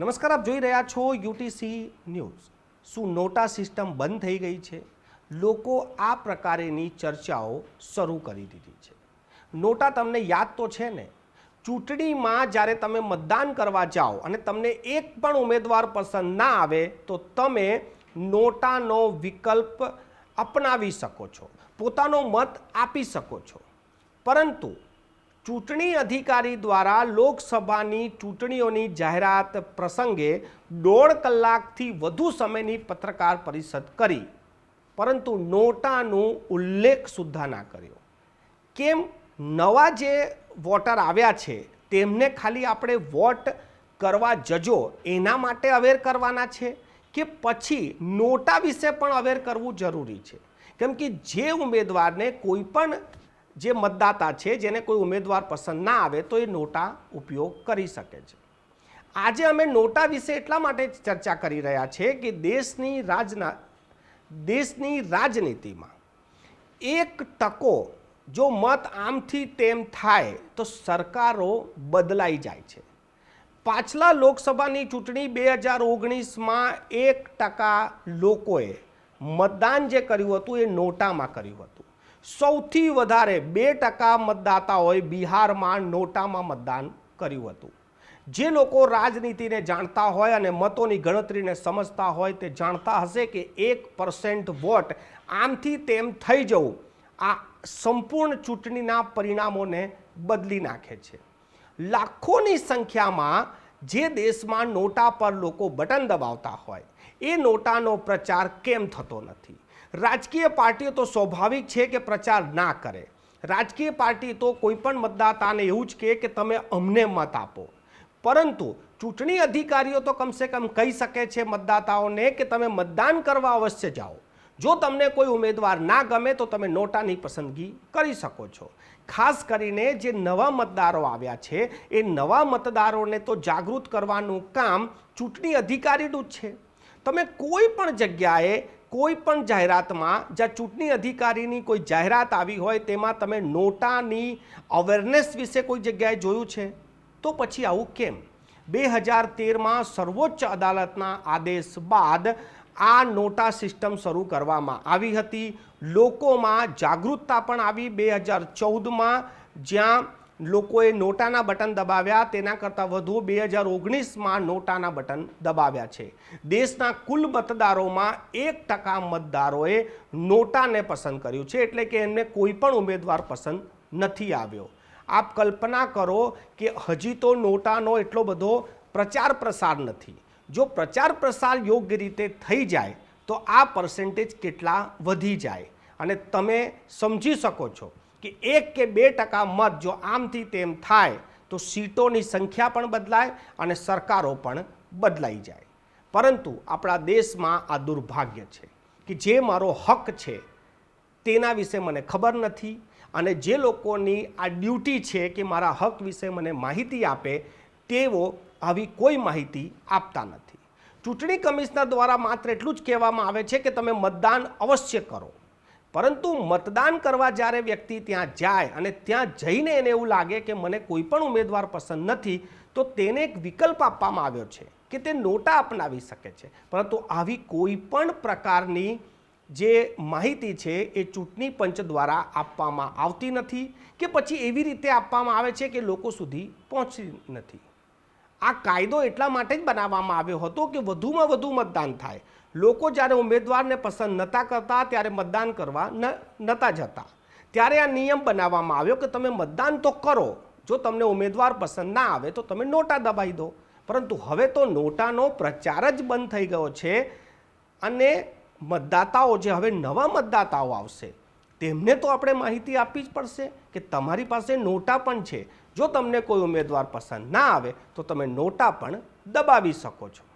નમસ્કાર, આપ જોઈ રહ્યા છો યુટીસી ન્યૂઝ. શું નોટા સિસ્ટમ બંધ થઈ ગઈ છે? લોકો આ પ્રકારેની ચર્ચાઓ શરૂ કરી દીધી છે. નોટા તમને યાદ તો છે ને? ચૂંટણીમાં જ્યારે તમે મતદાન કરવા જાઓ અને તમને એક પણ ઉમેદવાર પસંદ ના આવે, તો તમે નોટાનો વિકલ્પ અપનાવી શકો છો. પોતાનો મત આપી શકો છો. પરંતુ ચૂંટણી અધિકારી દ્વારા લોકસભાની ચૂંટણીઓની જાહેરાત પ્રસંગે દોઢ કલાકથી વધુ સમયની પત્રકાર પરિષદ કરી. પરંતુ નોટાનું ઉલ્લેખ સુદ્ધા ના કર્યો. કેમ? નવા જે વોટર આવ્યા છે, તેમને ખાલી આપણે વોટ કરવા જજો, એના માટે અવેર કરવાના છે? કે પછી નોટા વિશે પણ અવેર કરવું જરૂરી છે? કેમ કે જે ઉમેદવારને કોઈ પણ જે મતદાતા છે, જેને કોઈ ઉમેદવાર પસંદ ના આવે, તો એ નોટા ઉપયોગ કરી શકે છે. આજે અમે નોટા વિશે એટલા માટે ચર્ચા કરી રહ્યા છે કે દેશની રાજના, દેશની રાજનીતિમાં એક ટકો જો મત આમથી તેમ થાય, તો સરકારો બદલાઈ જાય છે. પાછલા લોકસભાની ચૂંટણી બે હજાર ઓગણીસમાં એક ટકા લોકોએ મતદાન જે કર્યું હતું, એ નોટામાં કર્યું હતું. સૌથી વધારે બે ટકા મતદાતાઓએ બિહારમાં નોટામાં મતદાન કર્યું હતું. જે લોકો રાજનીતિને જાણતા હોય અને મતોની ગણતરીને સમજતા હોય તે જાણતા હશે કે એક પરસેન્ટ વોટ આમથી તેમ થઈ જવું આ સંપૂર્ણ ચૂંટણીના પરિણામોને બદલી નાખે છે. લાખોની સંખ્યામાં જે દેશમાં નોટા પર લોકો બટન દબાવતા હોય, એ નોટાનો પ્રચાર કેમ થતો નથી? રાજકીય પાર્ટીઓ તો સ્વાભાવિક છે કે પ્રચાર ના કરે. રાજકીય પાર્ટી તો કોઈ પણ મતદાતાને એવું જ કહે કે તમે અમને મત આપો. પરંતુ ચૂંટણી અધિકારીઓ તો કમસે કમ કહી શકે છે મતદાતાઓને કે તમે મતદાન કરવા અવશ્ય જાઓ. જો તમને કોઈ ઉમેદવાર ના ગમે તો તમે નોટાની પસંદગી કરી શકો છો. ખાસ કરીને જે નવા મતદારો આવ્યા છે, એ નવા મતદારોને તો જાગૃત કરવાનું કામ ચૂંટણી અધિકારીનું જ છે. તમે કોઈ પણ જગ્યાએ કોઈ પણ જાહેરાતમાં જ્યાં ચૂંટણી અધિકારીની કોઈ જાહેરાત આવી હોય, તેમાં તમે નોટાની અવેરનેસ વિશે કોઈ જગ્યાએ જોયું છે? તો પછી આવું કેમ? બે હજાર તેરમાં સર્વોચ્ચ અદાલતના આદેશ બાદ આ નોટા સિસ્ટમ શરૂ કરવામાં આવી હતી. લોકોમાં જાગૃતતા પણ આવી. બે હજાર ચૌદમાં જ્યાં લોકોએ નોટાના બટન દબાવ્યા. તેના કરતાં વધુ બે હજાર ઓગણીસમાં નોટાના બટન દબાવ્યા છે. દેશના કુલ મતદારોમાં એક ટકા મતદારોએ નોટાને પસંદ કર્યું છે, એટલે કે એમને કોઈ પણ ઉમેદવાર પસંદ નથી આવ્યો. આપ કલ્પના કરો કે હજી તો નોટાનો એટલો બધો પ્રચાર પ્રસાર નથી. જો પ્રચાર પ્રસાર યોગ્ય રીતે થઈ જાય, તો આ પર્સેન્ટેજ કેટલા વધી જાય? અને તમે સમજી શકો છો કે એક કે બે ટકા મત જો આમથી તેમ થાય, તો સીટોની સંખ્યા પણ બદલાય અને સરકારો પણ બદલાઈ જાય. પરંતુ આપણા દેશમાં આ દુર્ભાગ્ય છે કે જે મારો હક છે તેના વિશે મને ખબર નથી અને જે લોકોની આ ડ્યુટી છે કે મારા હક વિશે મને માહિતી આપે, તેઓ આવી કોઈ માહિતી આપતા નથી. ચૂંટણી કમિશનર દ્વારા માત્ર એટલું જ કહેવામાં આવે છે કે તમે મતદાન અવશ્ય કરો. પરંતુ મતદાન કરવા જ્યારે વ્યક્તિ ત્યાં જાય અને ત્યાં જઈને એને એવું લાગે કે મને કોઈ પણ ઉમેદવાર પસંદ નથી, તો તેને એક વિકલ્પ આપવામાં આવ્યો છે કે તે નોટા અપનાવી શકે છે. પરંતુ આવી કોઈ પણ પ્રકારની જે માહિતી છે એ ચૂંટણી પંચ દ્વારા આપવામાં આવતી નથી કે પછી એવી રીતે આપવામાં આવે છે કે લોકો સુધી પહોંચી નથી. આ કાયદો એટલા માટે જ બનાવવામાં આવ્યો હતો કે વધુમાં વધુ મતદાન થાય. લોકો જ્યારે ઉમેદવારને પસંદ નહોતા કરતા ત્યારે મતદાન કરવા નહોતા જતા. ત્યારે આ નિયમ બનાવવામાં આવ્યો કે તમે મતદાન તો કરો. જો તમને ઉમેદવાર પસંદ ના આવે તો તમે નોટા દબાવી દો. પરંતુ હવે તો નોટાનો પ્રચાર જ બંધ થઈ ગયો છે અને મતદાતાઓ જે હવે નવા મતદાતાઓ આવશે તેમને તો આપણે માહિતી આપવી જ પડશે કે તમારી પાસે નોટા પણ છે. જો તમને કોઈ ઉમેદવાર પસંદ ના આવે, તો તમે નોટા પણ દબાવી શકો છો.